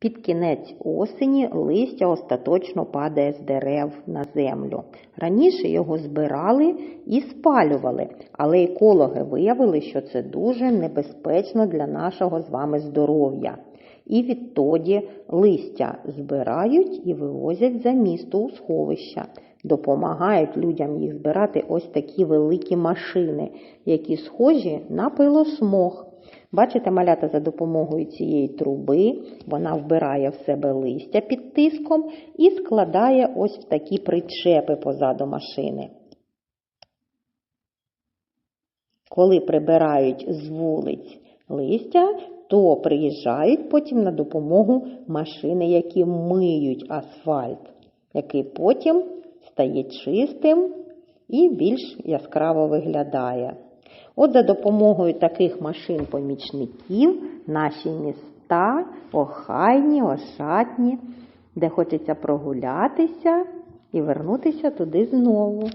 Під кінець осені листя остаточно падає з дерев на землю. Раніше його збирали і спалювали, але екологи виявили, що це дуже небезпечно для нашого з вами здоров'я. І відтоді листя збирають і вивозять за місто у сховища. Допомагають людям їх збирати ось такі великі машини, які схожі на пилосмог. Бачите, малята за допомогою цієї труби вона вбирає в себе листя під тиском і складає ось в такі причепи позаду машини. Коли прибирають з вулиць листя, то приїжджають потім на допомогу машини, які миють асфальт, який потім стає чистим і більш яскраво виглядає. От за допомогою таких машин-помічників наші міста охайні, ошатні, де хочеться прогулятися і вернутися туди знову.